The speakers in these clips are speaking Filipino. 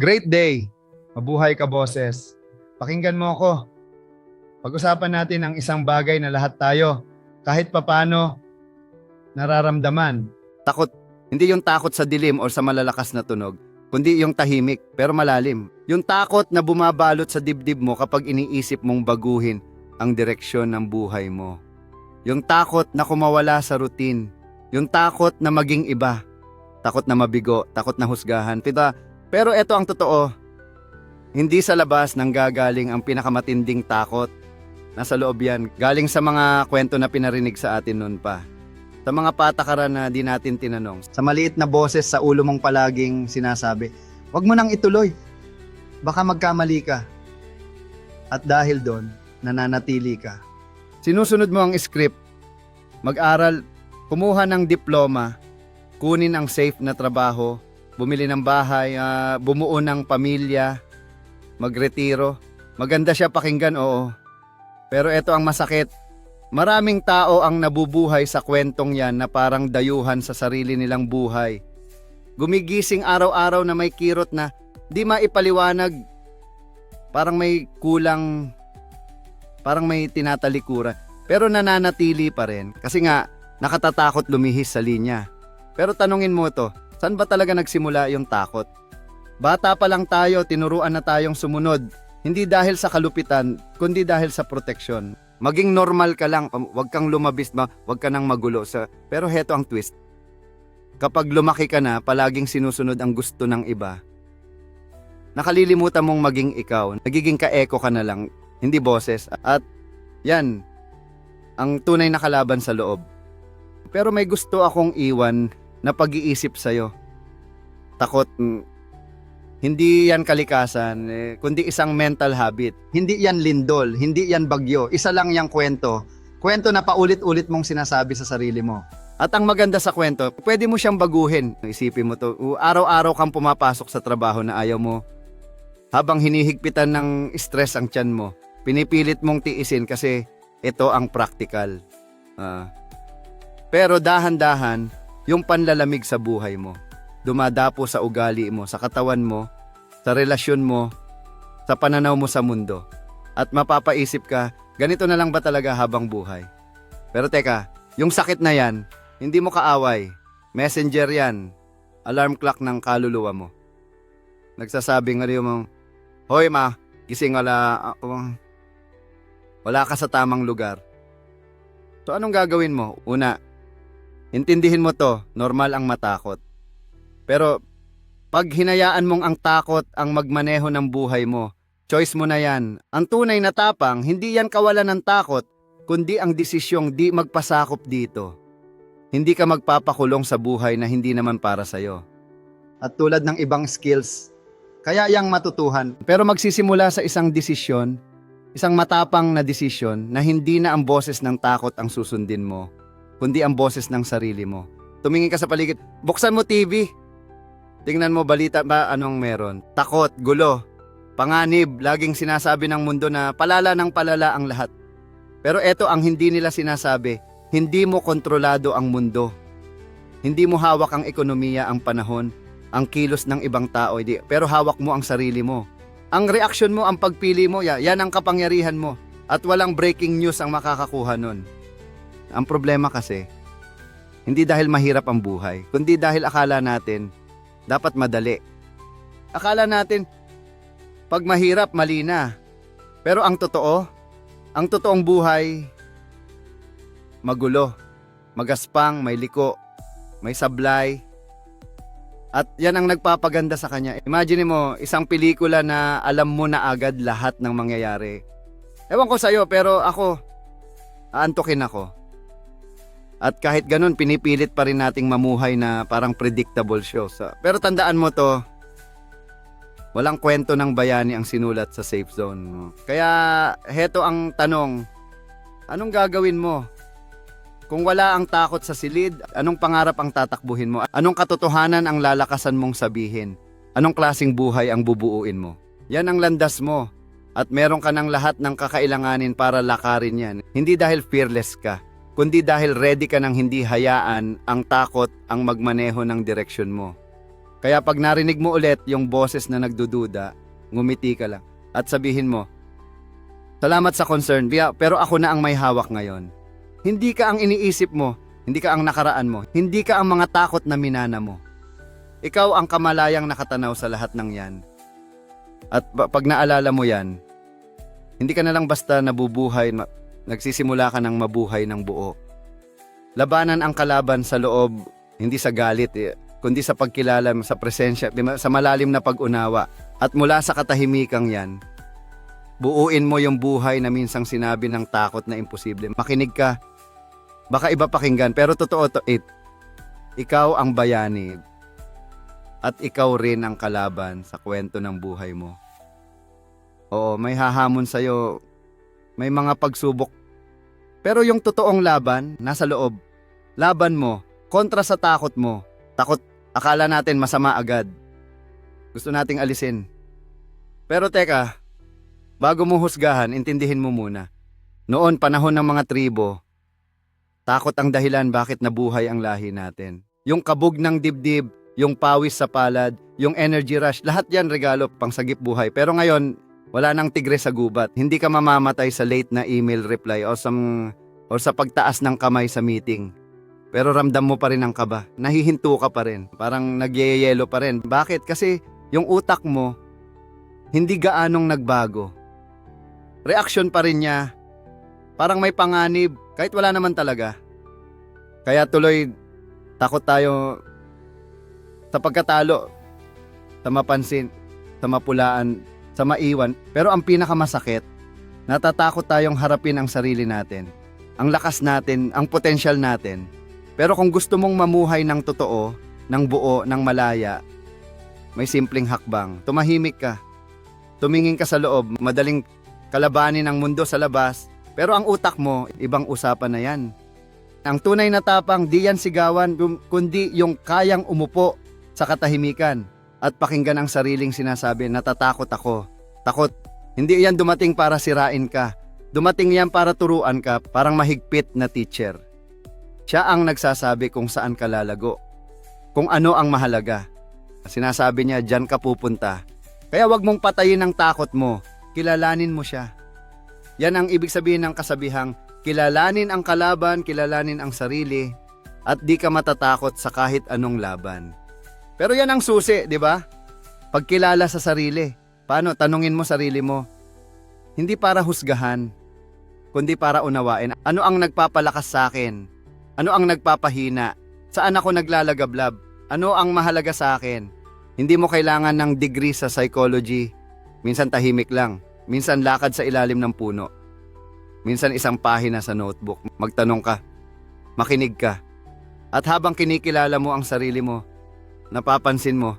Great day. Mabuhay ka, boses. Pakinggan mo ako. Pag-usapan natin ang isang bagay na lahat tayo, kahit papano, nararamdaman. Takot, hindi yung takot sa dilim o sa malalakas na tunog, kundi yung tahimik pero malalim. Yung takot na bumabalot sa dibdib mo kapag iniisip mong baguhin ang direksyon ng buhay mo. Yung takot na kumawala sa routine. Yung takot na maging iba. Takot na mabigo, takot na husgahan. Pita, pero ito ang totoo. Hindi sa labas nang gagaling ang pinakamatinding takot. Nasa loob yan. Galing sa mga kwento na pinarinig sa atin noon pa sa mga patakaran na di natin tinanong. Sa maliit na boses sa ulo mong palaging sinasabi, huwag mo nang ituloy. Baka magkamali ka. At dahil doon, nananatili ka. Sinusunod mo ang script. Mag-aral, kumuha ng diploma, kunin ang safe na trabaho, bumili ng bahay, ah, bumuo ng pamilya, magretiro. Maganda siya pakinggan, oo. Pero ito ang masakit. Maraming tao ang nabubuhay sa kwentong yan na parang dayuhan sa sarili nilang buhay. Gumigising araw-araw na may kirot na di maipaliwanag. Parang may kulang, parang may tinatalikuran. Pero nananatili pa rin. Kasi nga, nakatatakot lumihis sa linya. Pero tanungin mo to, saan ba talaga nagsimula yung takot? Bata pa lang tayo, tinuruan na tayong sumunod. Hindi dahil sa kalupitan, kundi dahil sa proteksyon. Maging normal ka lang, um, wag kang lumabis, ma, wag ka nang magulo. Sa, pero heto ang twist. Kapag lumaki ka na, palaging sinusunod ang gusto ng iba. Nakalilimutan mong maging ikaw. Nagiging ka-echo ka na lang, hindi boses. At yan, ang tunay na kalaban sa loob. Pero may gusto akong iwan na pag-iisip sa'yo. Takot, mm, hindi yan kalikasan, eh, kundi isang mental habit. Hindi yan lindol, hindi yan bagyo. Isa lang yung kwento. Kwento na paulit-ulit mong sinasabi sa sarili mo. At ang maganda sa kwento, pwede mo siyang baguhin. Isipin mo to, araw-araw kang pumapasok sa trabaho na ayaw mo. Habang hinihigpitan ng stress ang tiyan mo, pinipilit mong tiisin kasi ito ang practical. Ah. pero dahan-dahan, yung panlalamig sa buhay mo dumadapo sa ugali mo, sa katawan mo, sa relasyon mo, sa pananaw mo sa mundo. At mapapaisip ka, ganito na lang ba talaga habang buhay? Pero teka, yung sakit na yan, hindi mo kaaway. Messenger yan. Alarm clock ng kaluluwa mo. Nagsasabi nga rin mo, Hoy ma, gising wala, uh, wala ka sa tamang lugar. So anong gagawin mo? Una, intindihin mo to, normal ang matakot. Pero pag hinayaan mong ang takot ang magmaneho ng buhay mo, choice mo na yan. Ang tunay na tapang, hindi yan kawalan ng takot, kundi ang desisyong di magpasakop dito. Hindi ka magpapakulong sa buhay na hindi naman para sa'yo. At tulad ng ibang skills, kaya yang matutuhan. Pero magsisimula sa isang desisyon, isang matapang na desisyon na hindi na ang boses ng takot ang susundin mo, kundi ang boses ng sarili mo. Tumingin ka sa paligid, buksan mo TV, Tingnan mo balita ba anong meron? Takot, gulo, panganib, laging sinasabi ng mundo na palala ng palala ang lahat. Pero eto ang hindi nila sinasabi, hindi mo kontrolado ang mundo. Hindi mo hawak ang ekonomiya, ang panahon, ang kilos ng ibang tao, hindi, pero hawak mo ang sarili mo. Ang reaksyon mo, ang pagpili mo, ya, yan ang kapangyarihan mo. At walang breaking news ang makakakuha nun. Ang problema kasi, hindi dahil mahirap ang buhay, kundi dahil akala natin dapat madali. Akala natin, pag mahirap, mali na. Pero ang totoo, ang totoong buhay, magulo, magaspang, may liko, may sablay. At yan ang nagpapaganda sa kanya. Imagine mo, isang pelikula na alam mo na agad lahat ng mangyayari. Ewan ko sa'yo, pero ako, aantukin ako. At kahit ganun, pinipilit pa rin nating mamuhay na parang predictable show. So, pero tandaan mo to, walang kwento ng bayani ang sinulat sa safe zone mo. Kaya heto ang tanong, anong gagawin mo? Kung wala ang takot sa silid, anong pangarap ang tatakbuhin mo? Anong katotohanan ang lalakasan mong sabihin? Anong klasing buhay ang bubuuin mo? Yan ang landas mo. At meron ka ng lahat ng kakailanganin para lakarin yan. Hindi dahil fearless ka, kundi dahil ready ka ng hindi hayaan ang takot ang magmaneho ng direksyon mo. Kaya pag narinig mo ulit yung boses na nagdududa, ngumiti ka lang at sabihin mo, Salamat sa concern, Bia, pero ako na ang may hawak ngayon. Hindi ka ang iniisip mo, hindi ka ang nakaraan mo, hindi ka ang mga takot na minana mo. Ikaw ang kamalayang nakatanaw sa lahat ng yan. At pag naalala mo yan, hindi ka na lang basta nabubuhay, nagsisimula ka ng mabuhay ng buo. Labanan ang kalaban sa loob, hindi sa galit, eh, kundi sa pagkilala, sa presensya, sa malalim na pag-unawa. At mula sa katahimikang yan, buuin mo yung buhay na minsang sinabi ng takot na imposible. Makinig ka, baka iba pakinggan, pero totoo to it. Ikaw ang bayani at ikaw rin ang kalaban sa kwento ng buhay mo. Oo, may hahamon sa'yo, may mga pagsubok. Pero yung totoong laban, nasa loob. Laban mo, kontra sa takot mo. Takot, akala natin masama agad. Gusto nating alisin. Pero teka, bago mo husgahan, intindihin mo muna. Noon, panahon ng mga tribo, takot ang dahilan bakit nabuhay ang lahi natin. Yung kabog ng dibdib, yung pawis sa palad, yung energy rush, lahat yan regalo pang sagip buhay. Pero ngayon, wala nang tigre sa gubat. Hindi ka mamamatay sa late na email reply o sa, o sa pagtaas ng kamay sa meeting. Pero ramdam mo pa rin ang kaba. Nahihinto ka pa rin. Parang nagyeyelo pa rin. Bakit? Kasi yung utak mo, hindi gaanong nagbago. Reaction pa rin niya. Parang may panganib, kahit wala naman talaga. Kaya tuloy, takot tayo sa pagkatalo, sa mapansin, sa mapulaan, sa maiwan. Pero ang pinakamasakit, natatakot tayong harapin ang sarili natin. Ang lakas natin, ang potensyal natin. Pero kung gusto mong mamuhay ng totoo, ng buo, ng malaya, may simpleng hakbang. Tumahimik ka. Tumingin ka sa loob, madaling kalabanin ang mundo sa labas. Pero ang utak mo, ibang usapan na yan. Ang tunay na tapang, di yan sigawan, kundi yung kayang umupo sa katahimikan at pakinggan ang sariling sinasabi, natatakot ako. Takot. Hindi yan dumating para sirain ka. Dumating yan para turuan ka, parang mahigpit na teacher. Siya ang nagsasabi kung saan ka lalago. Kung ano ang mahalaga. Sinasabi niya, dyan ka pupunta. Kaya wag mong patayin ang takot mo. Kilalanin mo siya. Yan ang ibig sabihin ng kasabihang, kilalanin ang kalaban, kilalanin ang sarili, at di ka matatakot sa kahit anong laban. Pero yan ang susi, di ba? Pagkilala sa sarili. Paano? Tanungin mo sarili mo. Hindi para husgahan, kundi para unawain. Ano ang nagpapalakas sa akin? Ano ang nagpapahina? Saan ako naglalagablab? Ano ang mahalaga sa akin? Hindi mo kailangan ng degree sa psychology. Minsan tahimik lang. Minsan lakad sa ilalim ng puno. Minsan isang pahina sa notebook. Magtanong ka. Makinig ka. At habang kinikilala mo ang sarili mo, napapansin mo,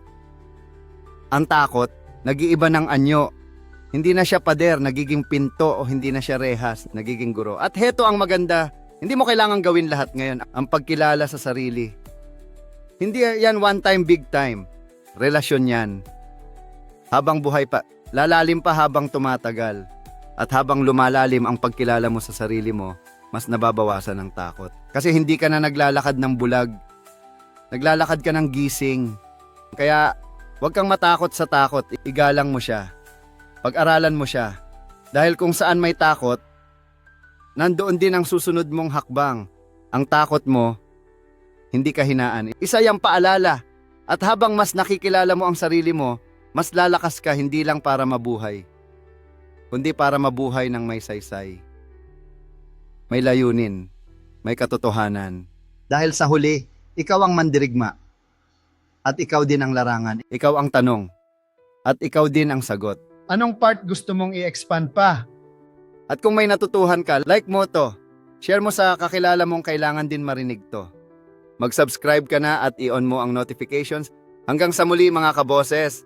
ang takot, nag-iiba ng anyo. Hindi na siya pader, nagiging pinto o hindi na siya rehas, nagiging guro. At heto ang maganda, hindi mo kailangan gawin lahat ngayon. Ang pagkilala sa sarili. Hindi yan one time, big time. Relasyon yan. Habang buhay pa, lalalim pa habang tumatagal. At habang lumalalim ang pagkilala mo sa sarili mo, mas nababawasan ng takot. Kasi hindi ka na naglalakad ng bulag. Naglalakad ka ng gising. Kaya huwag kang matakot sa takot, igalang mo siya. Pag-aralan mo siya. Dahil kung saan may takot, nandoon din ang susunod mong hakbang. Ang takot mo, hindi ka hinaan. Isa yung paalala. At habang mas nakikilala mo ang sarili mo, mas lalakas ka hindi lang para mabuhay, kundi para mabuhay ng may saysay. May layunin, may katotohanan. Dahil sa huli, ikaw ang mandirigma. At ikaw din ang larangan. Ikaw ang tanong. At ikaw din ang sagot. Anong part gusto mong i-expand pa? At kung may natutuhan ka, like mo to. Share mo sa kakilala mong kailangan din marinig to. Mag-subscribe ka na at i-on mo ang notifications. Hanggang sa muli mga kaboses,